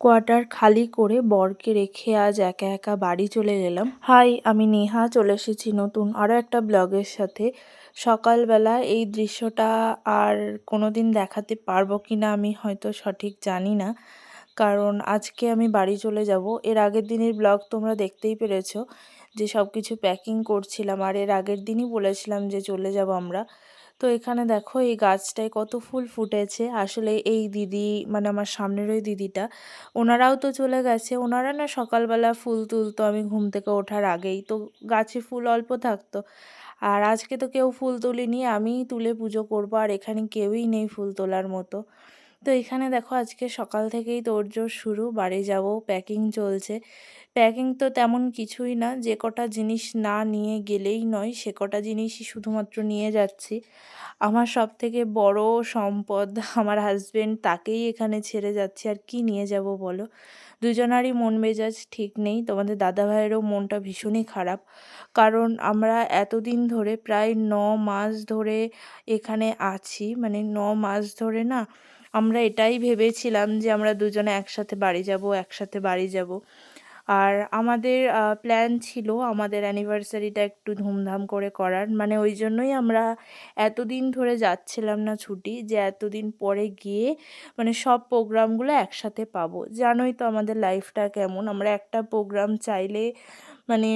Quarter খালি করে বরকে রেখে আজ একা একা বাড়ি চলে গেলাম। হাই, আমি নেহা, চলে এসেছি নতুন আরও একটা ব্লগের সাথে। সকালবেলা এই দৃশ্যটা আর কোনো দিন দেখাতে পারব কি না আমি হয়তো সঠিক জানি না। কারণ আজকে আমি বাড়ি চলে যাব। এর আগের দিনের ব্লগ তোমরা দেখতেই পেরেছ যে সব কিছু প্যাকিং করছিলাম। আর এর আগের দিনই বলেছিলাম যে চলে যাব আমরা। তো এখানে দেখো এই গাছটায় কত ফুল ফুটেছে। আসলে এই দিদি মানে আমার সামনের ওই দিদিটা, ওনারাও তো চলে গেছে। ওনারা না সকালবেলা ফুল তুলতো আমি ঘুম থেকে ওঠার আগেই। তো গাছে ফুল অল্প থাকতো। আর আজকে তো কেউ ফুল তুলিনি আমি তুলে পুজো করব। আর এখানে কেউই নেই ফুল তোলার মতো। তো এখানে দেখো আজকে সকাল থেকেই তোড়জোড় শুরু, বাড়ি যাব প্যাকিং চলছে। প্যাকিং তো তেমন কিছুই না, যে কটা জিনিস না নিয়ে গেলেই নয়, সে কটা জিনিসই শুধুমাত্র নিয়ে যাচ্ছি। আমার সব থেকে বড় সম্পদ আমার হাজবেন্ড তাকেই এখানে ছেড়ে যাচ্ছি, আর কি নিয়ে যাব বলো? দুজনারই মন মেজাজ ঠিক নেই, তোমাদের দাদাভাইয়েরও মনটা ভীষণই খারাপ। কারণ আমরা এতদিন ধরে প্রায় ন মাস ধরে এখানে আছি মানে ন মাস ধরে না আমরা এটাই ভেবেছিলাম যে আমরা দুজনে একসাথে বাড়ি যাব একসাথে বাড়ি যাব। আর আমাদের প্ল্যান ছিল আমাদের অ্যানিভার্সারিটা একটু ধুমধাম করে করার। মানে ওই জন্যই আমরা এতদিন ধরে যাচ্ছিলাম না ছুটি যে এতদিন পরে গিয়ে মানে সব প্রোগ্রামগুলো একসাথে পাবো। জানোই তো আমাদের লাইফটা কেমন। আমরা একটা প্রোগ্রাম চাইলে মানে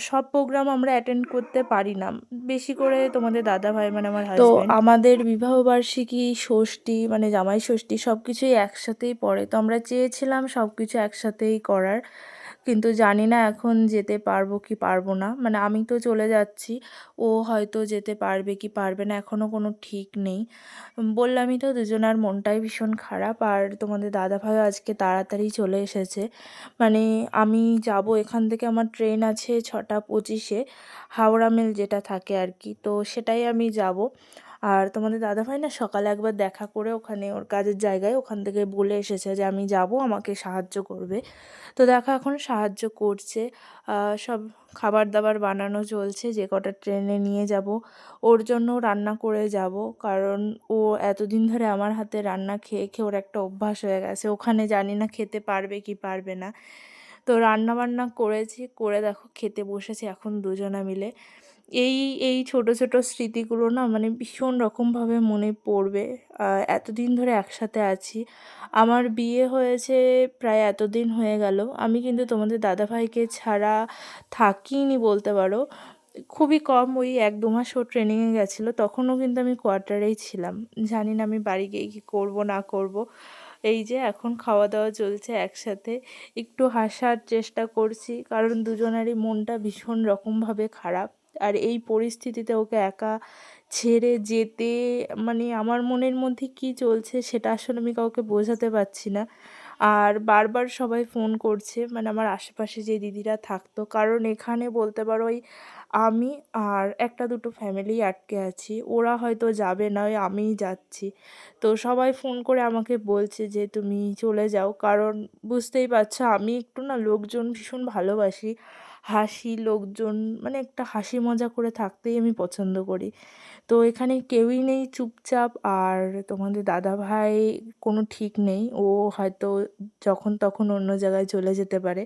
সব প্রোগ্রাম আমরা অ্যাটেন্ড করতে পারি না। বেশি করে তোমাদের দাদা ভাই মানে আমার তো আমাদের বিবাহবার্ষিকী ষষ্ঠী মানে জামাই ষষ্ঠী সব কিছুই একসাথেই পড়ে। তো আমরা চেয়েছিলাম সব কিছু একসাথেই করার। কিন্তু জানি না এখন যেতে পারব কি পারব না। মানে আমি তো চলে যাচ্ছি, ও হয়তো যেতে পারবে কি পারবে না এখনও কোনো ঠিক নেই। বললামই তো দুজনার মনটাই ভীষণ খারাপ আর তোমাদের দাদাভাইও আজকে তাড়াতাড়ি চলে এসেছে। মানে আমি যাব, এখান থেকে আমার ট্রেন আছে ছটা পঁচিশে, হাওড়া মেল যেটা থাকে আর কি। তো সেটাই আমি যাব। আর তোমাদের দাদাভাই না সকালে একবার দেখা করে ওখানে ওর কাজের জায়গায় ওখান থেকে বলে এসেছে যে আমি যাব, আমাকে সাহায্য করবে। তো দেখো এখন সাহায্য করছে। সব খাবার দাবার বানানো চলছে, যে কটা ট্রেনে নিয়ে যাব। ওর জন্য রান্না করে যাব, কারণ ও এতদিন ধরে আমার হাতে রান্না খেয়ে খেয়ে ওর একটা অভ্যাস হয়ে গেছে। ওখানে জানি না খেতে পারবে কি পারবে না। তো রান্না বান্না করেছি, করে দেখো খেতে বসেছি এখন দুজনা মিলে। এই এই ছোট ছোট স্মৃতিগুলো না মানে ভীষণ রকমভাবে মনে পড়বে। এতদিন ধরে একসাথে আছি। আমার বিয়ে হয়েছে প্রায় এতদিন হয়ে গেল। আমি কিন্তু তোমাদের দাদাভাইকে ছাড়া থাকিনি বলতে পারো। খুবই কম ওই এক, দু মাস ও ট্রেনিংয়ে গেছিল। তখনও কিন্তু আমি কোয়ার্টারেই ছিলাম। জানি না আমি বাড়ি গিয়ে কী করব, না করব। এই যে এখন খাওয়া দাওয়া চলছে একসাথে। একটু হাসার চেষ্টা করছি। কারণ দুজনারই মনটা ভীষণ রকমভাবে খারাপ। আর এই পরিস্থিতিতে ওকে একা ছেড়ে যেতে মানে আমার মনের মধ্যে কি চলছে সেটা আসলে আমি কাউকে বোঝাতে পারছি না। আর বারবার সবাই ফোন করছে মানে আমার আশেপাশে যে দিদিরা থাকতো, কারণ এখানে বলতে পারো ওই আমি আর একটা দুটো ফ্যামিলি আটকে আছি, ওরা হয়তো যাবে না, ওই আমিই যাচ্ছি। তো সবাই ফোন করে আমাকে বলছে যে তুমি চলে যাও, কারণ বুঝতেই পারছ আমি একটু না লোকজন ভীষণ ভালোবাসি। হাসি লোকজন মানে একটা হাসি মজা করে থাকতেই আমি পছন্দ করি। তো এখানে কেউই নেই চুপচাপ আর তোমাদের দাদা ভাই কোনো ঠিক নেই। ও হয়তো যখন তখন অন্য জায়গায় চলে যেতে পারে।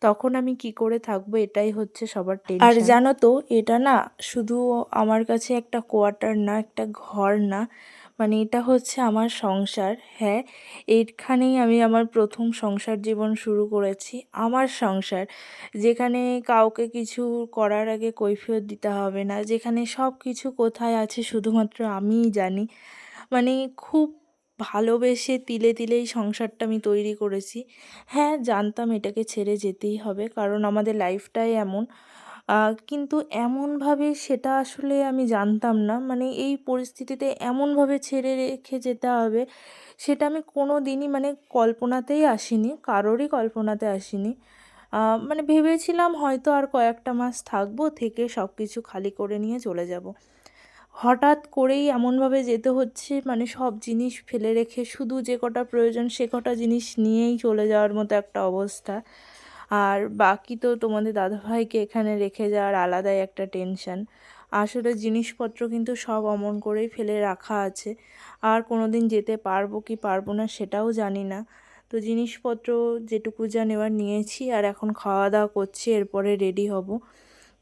তখন আমি কি করে থাকব এটাই হচ্ছে সবার টেনশন আর জানো তো এটা না শুধু আমার কাছে একটা কোয়ার্টার না একটা ঘর না। মানে এটা হচ্ছে আমার সংসার। হ্যাঁ এইখানেই আমি আমার প্রথম সংসার জীবন শুরু করেছি। আমার সংসার, যেখানে কাউকে কিছু করার আগে কৈফিয়ত দিতে হবে না, যেখানে সব কিছু কোথায় আছে শুধুমাত্র আমিই জানি। মানে খুব ভালোবেসে তিলে তিলেই সংসারটা আমি তৈরি করেছি। হ্যাঁ জানতাম এটাকে ছেড়ে যেতেই হবে, কারণ আমাদের লাইফটাই এমন। কিন্তু এমনভাবে সেটা আসলে আমি জানতাম না। মানে এই পরিস্থিতিতে এমনভাবে ছেড়ে রেখে যেতে হবে, সেটা আমি কোনো দিনই মানে কল্পনাতেই আসিনি, কারোরই কল্পনাতে আসিনি। মানে ভেবেছিলাম হয়তো আর কয়েকটা মাস থাকব, থেকে সব কিছু খালি করে নিয়ে চলে যাব। হঠাৎ করেই এমনভাবে যেতে হচ্ছে মানে সব জিনিস ফেলে রেখে শুধু যে কটা প্রয়োজন সে কটা জিনিস নিয়েই চলে যাওয়ার মতো একটা অবস্থা। আর বাকি তো তোমাদের দাদাভাইকে এখানে রেখে যাওয়ার আলাদাই একটা টেনশান আসলে জিনিসপত্র কিন্তু সব অমন করেই ফেলে রাখা আছে। আর কোনো দিন যেতে পারব কি পারব না সেটাও জানি না। তো জিনিসপত্র যেটুকু যা নেওয়ার নিয়েছি আর এখন খাওয়া দাওয়া করছি, এরপরে রেডি হব।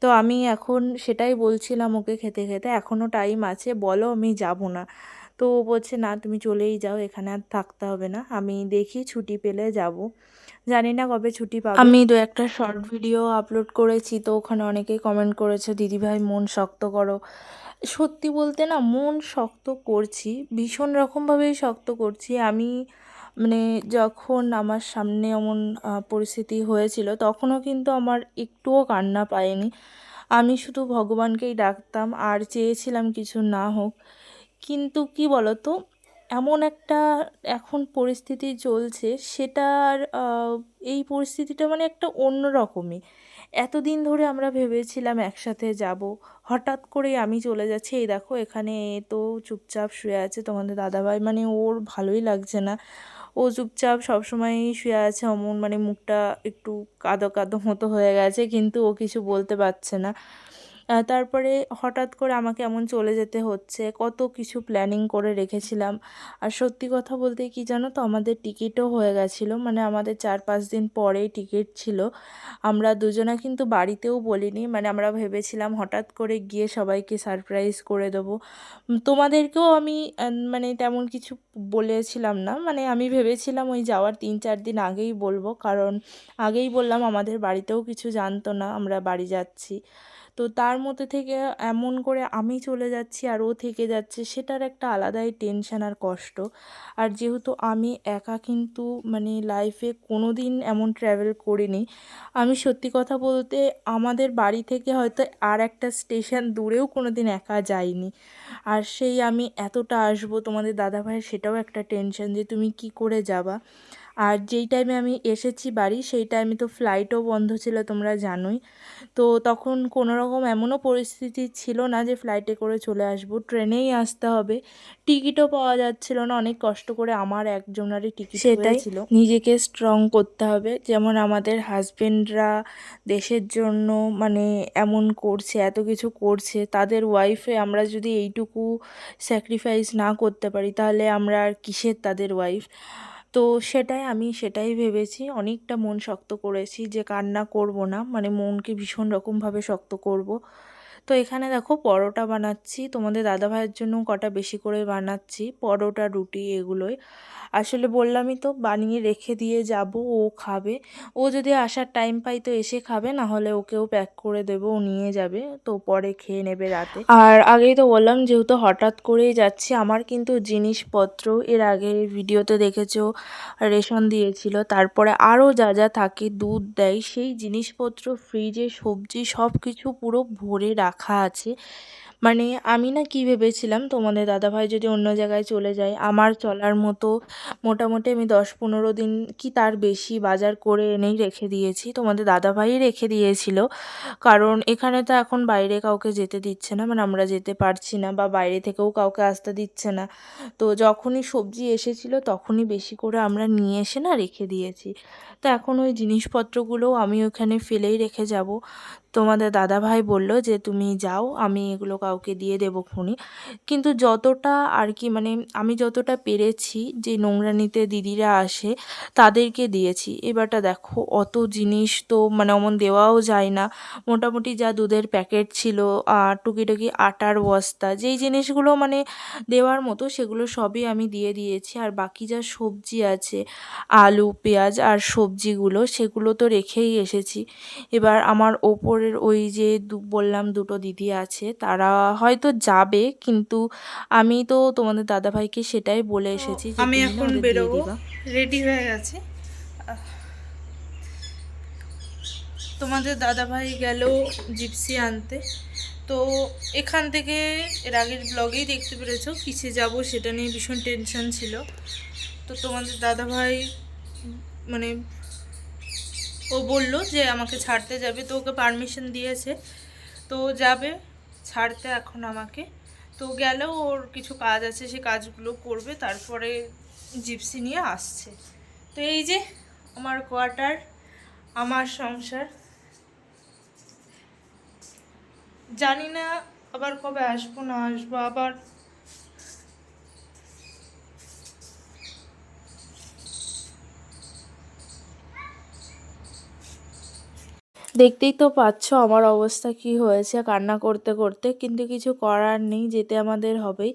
তো আমি এখন সেটাই বলছিলাম ওকে খেতে খেতে এখনও টাইম আছে, বলো আমি যাব না। তো ও বলছে না তুমি চলেই যাও এখানে আর থাকতে হবে না। আমি দেখি ছুটি পেলে যাব। জানি না কবে ছুটি পাবো। আমি দু একটা শর্ট ভিডিও আপলোড করেছি তো ওখানে অনেকেই কমেন্ট করেছে দিদিভাই মন শক্ত করো। সত্যি বলতে না মন শক্ত করছি ভীষণ রকমভাবেই শক্ত করছি। আমি মানে যখন আমার সামনে এমন পরিস্থিতি হয়েছিল তখনও কিন্তু আমার একটুও কান্না পায়নি। আমি শুধু ভগবানকেই ডাকতাম আর চেয়েছিলাম কিছু না হোক। কিন্তু কি বলতো, এমন একটা এখন পরিস্থিতি চলছে, সেটার এই পরিস্থিতিটা মানে একটা অন্য রকমই। এতদিন ধরে আমরা ভেবেছিলাম একসাথে যাব, হঠাৎ করে আমি চলে যাচ্ছি, এই দেখো এখানে তো চুপচাপ শুয়ে আছে তোমাদের দাদাভাই মানে ওর ভালোই লাগছে না। ও চুপচাপ সবসময়ই শুয়ে আছে, অমন মানে মুখটা একটু কাদো কাদো মতো হয়ে গেছে, কিন্তু ও কিছু বলতে পারছে না। তারপরে হঠাৎ করে আমাকে এমন চলে যেতে হচ্ছে, কত কিছু প্ল্যানিং করে রেখেছিলাম। আর সত্যি কথা বলতে কি জানো তো, আমাদের টিকিটও হয়ে গেছিল মানে আমাদের চার পাঁচ দিন পরেই টিকিট ছিল। আমরা দুজনা কিন্তু বাড়িতেও বলিনি মানে আমরা ভেবেছিলাম হঠাৎ করে গিয়ে সবাইকে সারপ্রাইজ করে দেবো। তোমাদেরকেও আমি মানে তেমন কিছু বলেছিলাম না মানে আমি ভেবেছিলাম ওই যাওয়ার তিন চার দিন আগেই বলব, কারণ আগেই বললাম আমাদের বাড়িতেও কিছু জানতো না, আমরা বাড়ি যাচ্ছি। তো তার মধ্যে থেকে এমন করে আমি চলে যাচ্ছি আর ও থেকে যাচ্ছে, সেটার একটা আলাদাই টেনশন আর কষ্ট। আর যেহেতু আমি একা কিন্তু মানে লাইফে কোনো দিন এমন ট্র্যাভেল করিনি, আমি সত্যি কথা বলতে আমাদের বাড়ি থেকে হয়তো আর একটা স্টেশন দূরেও কোনো দিন একা যাইনি। আর সেই আমি এতটা আসব তোমাদের দাদাভাইয়ের, সেটাও একটা টেনশন যে তুমি কি করে যাবা। আর যেই টাইমে আমি এসেছি বাড়ি সেই টাইমে তো ফ্লাইটও বন্ধ ছিল তোমরা জানোই। তো তখন কোনো রকম এমনও পরিস্থিতি ছিল না যে ফ্লাইটে করে চলে আসব। ট্রেনেই আসতে হবে। টিকিটও পাওয়া যাচ্ছিল না। অনেক কষ্ট করে আমার একজনারই টিকিট সেটাই। ছিল নিজেকে স্ট্রং করতে হবে। যেমন আমাদের হাজবেন্ডরা দেশের জন্য মানে এমন করছে এত কিছু করছে তাদের ওয়াইফে আমরা যদি এইটুকু স্যাক্রিফাইস না করতে পারি তাহলে আমরা আর কিসের তাদের ওয়াইফ তো সেটাই আমি সেটাই ভেবেছি, অনেকটা মন শক্ত করেছি যে কান্না করব না মানে মনকে ভীষণ রকমভাবে শক্ত করব। তো এখানে দেখো পরোটা বানাচ্ছি। তোমাদের দাদাভাইয়ের জন্য কটা বেশি করে বানাচ্ছি, পরোটা, রুটি এগুলোই। আসলে বললামই তো, বানিয়ে রেখে দিয়ে যাব, ও খাবে। ও যদি আসার টাইম পাই তো এসে খাবে না হলে ওকেও প্যাক করে দেবো, ও নিয়ে যাবে, তো পরে খেয়ে নেবে রাতে। আর আগেই তো বললাম, যেহেতু হঠাৎ করেই যাচ্ছি, আমার কিন্তু জিনিসপত্র এর আগে ভিডিওতে দেখেছ, রেশন দিয়েছিল, তারপরে আরও যা যা থাকে দুধ দেয়, সেই জিনিসপত্র ফ্রিজে সবজি সব কিছু পুরো ভরে রাখা আছে। মানে আমি না কি ভেবেছিলাম, তোমাদের দাদাভাই যদি অন্য জায়গায় চলে যায়, আমার চলার মতো মোটামুটি আমি দশ পনেরো দিন কি তার বেশি বাজার করে এনেই রেখে দিয়েছি, তোমাদের দাদাভাই রেখে দিয়েছিল। কারণ এখানে তো এখন বাইরে কাউকে যেতে দিচ্ছে না মানে আমরা যেতে পারছি না বা বাইরে থেকেও কাউকে আসতে দিচ্ছে না। তো যখনই সবজি এসেছিল, তখনই বেশি করে আমরা নিয়ে এসে না রেখে দিয়েছি। তো এখন ওই জিনিসপত্রগুলোও আমি ওখানে ফেলেই রেখে যাব। তোমাদের দাদাভাই বলল যে, তুমি যাও, আমি এগুলো কাউকে দিয়ে দেবো খুনি। কিন্তু যতটা আর কি মানে আমি যতটা পেরেছি যে নোংরানিতে দিদিরা আসে, তাদেরকে দিয়েছি। এবারটা দেখো, অত জিনিস তো মানে অমন দেওয়াও যায় না। মোটামুটি যা দুধের প্যাকেট ছিল আর টুকিটাকি আটার বস্তা, যেই জিনিসগুলো মানে দেওয়ার মতো, সেগুলো সবই আমি দিয়ে দিয়েছি। আর বাকি যা সবজি আছে, আলু, পেঁয়াজ আর সবজিগুলো, সেগুলো তো রেখেই এসেছি। এবার আমার ওপরের ওই যে বললাম দুটো দিদি আছে তারা হয়তো যাবে কিন্তু আমি তো তোমাদের দাদাভাইকে সেটাই বলে এসেছি আমি এখন বেরোবো। রেডি হয়ে গেছে। তোমাদের দাদাভাই গেল জিপসি আনতে। তো এখান থেকে এর আগের ব্লগেই দেখতে পেরেছ কিসে যাব সেটা নিয়ে ভীষণ টেনশন ছিল। তো তোমাদের দাদাভাই মানে ও বলল যে আমাকে ছাড়তে যাবে, তো ওকে পারমিশন দিয়েছে। তো যাবে, ছাড়তে এখন আমাকে। তো গেল, ওর কিছু কাজ আছে, সে কাজগুলো করবে, তারপরে জিপসি নিয়ে আসছে। তো এই যে, আমার কোয়ার্টার আমার সংসার। জানি না আবার কবে আসব, না আসব, আবার দেখতেই তো পাচ্ছ আমার অবস্থা কি হয়েছে কান্না করতে করতে, কিন্তু কিছু করার নেই, যেতে আমাদের হবেই।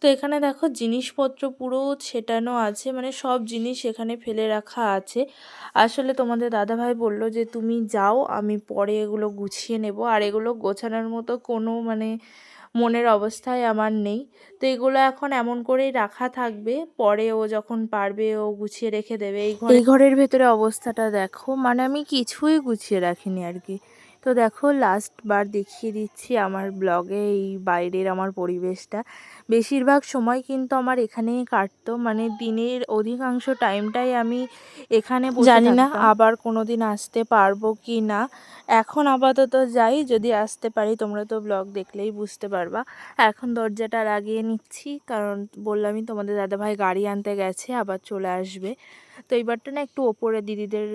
তো এখানে দেখো জিনিসপত্র পুরো ছেটানো আছে মানে সব জিনিস এখানে ফেলে রাখা আছে। আসলে তোমাদের দাদাভাই বলল যে তুমি যাও, আমি পরে এগুলো গুছিয়ে নেব। আর এগুলো গোছানোর মতো কোনো মানে মনের অবস্থায় আমার নেই। তো এগুলো এখন এমন করেই রাখা থাকবে। পরে ও যখন পারবে, ও গুছিয়ে রেখে দেবে। এই ঘর ঘরের ভেতরে অবস্থাটা দেখো। মানে আমি কিছুই গুছিয়ে রাখিনি আর কি। তো দেখো লাস্ট বার দেখিয়ে দিচ্ছি আমার ব্লগে এই বাইরের আমার পরিবেশটা। বেশিরভাগ সময় কিন্তু আমার এখানেই কাটতো। মানে দিনের অধিকাংশ টাইমটাই আমি এখানে জানি না আবার কোনো দিন আসতে পারব কি না। এখন আপাতত যাই যদি আসতে পারি তোমরা তো ব্লগ দেখলেই বুঝতে পারবা। এখন দরজাটা লাগিয়ে নিচ্ছি কারণ বললামই তোমাদের দাদাভাই গাড়ি আনতে গেছে আবার চলে আসবে। তো এইবারটা না একটু ওপরে দিদিদের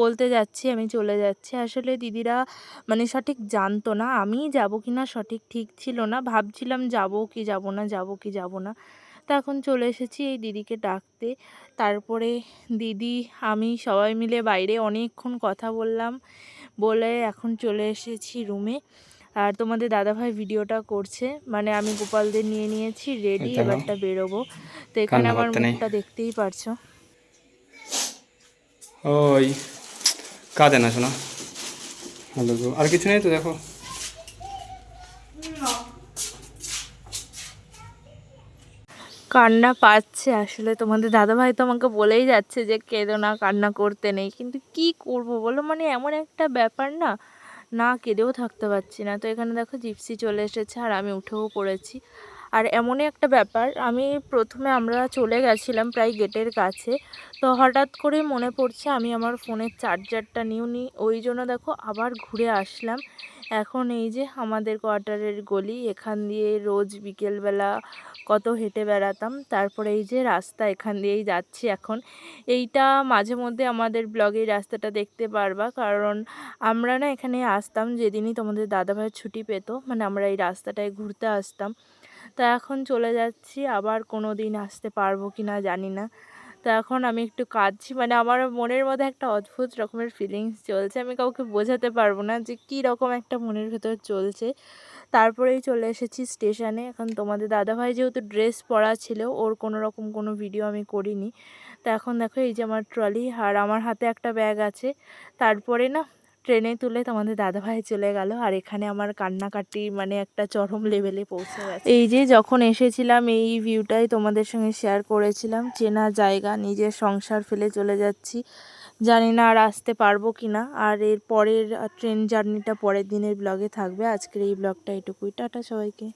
বলতে যাচ্ছি আমি চলে যাচ্ছি। আসলে দিদিরা মানে সঠিক জানতো না আমি যাব কি না সঠিক ঠিক ছিল না। ভাবছিলাম যাব কি যাব না যাব কি যাব না। তো এখন চলে এসেছি এই দিদিকে ডাকতে। তারপরে দিদি আমি সবাই মিলে বাইরে অনেকক্ষণ কথা বললাম। বলে এখন চলে এসেছি রুমে। আর তোমাদের দাদাভাই ভিডিওটা করছে। মানে আমি গোপালদের নিয়ে নিয়েছি রেডি এবারটা বেরোবো। তো এখানে আমার মুখটা দেখতেই পারছ। ওই কাঁদে না শোনা। ভালো আর কিছু নেই তো দেখো। কান্না পাচ্ছে। আসলে তোমাদের দাদাভাই তো আমাকে বলেই যাচ্ছে যে কেঁদো না কান্না করতে নেই। কিন্তু কি করব বলো? মানে এমন একটা ব্যাপার না। না কেঁদেও থাকতে পারছি না। তো এখানে দেখো জিপসি চলে এসেছে আর আমি উঠেও পড়েছি। আর এমনই একটা ব্যাপার, আমি প্রথমে আমরা চলে গেছিলাম প্রায় গেটের কাছে, তো হঠাৎ করে মনে পড়ছে আমি আমার ফোনের চার্জারটা নিও নি ওই জন্য দেখো আবার ঘুরে আসলাম। এখন এই যে আমাদের কোয়ার্টারের গলি, এখান দিয়ে রোজ বিকেলবেলা কত হেঁটে বেড়াতাম, তারপরে এই যে রাস্তা এখান দিয়েই যাচ্ছি এখন। এইটা মাঝে মধ্যে আমাদের ব্লগে রাস্তাটা দেখতে পারবা, কারণ আমরা না এখানে আসতাম, যেদিনই তোমাদের দাদাভাইয়ের ছুটি পেত মানে আমরা এই রাস্তাটায় ঘুরতে আসতাম। তা এখন চলে যাচ্ছি, আবার কোনো দিন আসতে পারব কি না জানি না। তো এখন আমি একটু কাঁদছি মানে আমার মনের মধ্যে একটা অদ্ভুত রকমের ফিলিংস চলছে। আমি কাউকে বোঝাতে পারব না যে কী রকম একটা মনের ভেতর চলছে। তারপরেই চলে এসেছি স্টেশনে এখন তোমাদের দাদাভাই যেহেতু ড্রেস পরা ছিল, ওর কোনো রকম কোনো ভিডিও আমি করিনি। তো এখন দেখো এই যে আমার ট্রলি আর আমার হাতে একটা ব্যাগ আছে। তারপরে না ট্রেনে তুলে তোমাদের দাদাভাই চলে গেল। আর এখানে আমার কান্নাকাটি মানে একটা চরম লেভেলে পৌঁছে গেছে। এই যে যখন এসেছিলাম, এই ভিউটাই তোমাদের সঙ্গে শেয়ার করেছিলাম। চেনা জায়গা, নিজের সংসার ফেলে চলে যাচ্ছি। জানি না আর আসতে পারব কি না আর এর পরের ট্রেন জার্নিটা পরের দিনের ব্লগে থাকবে। আজকের এই ব্লগটা এটুকুই। টাটা সবাইকে।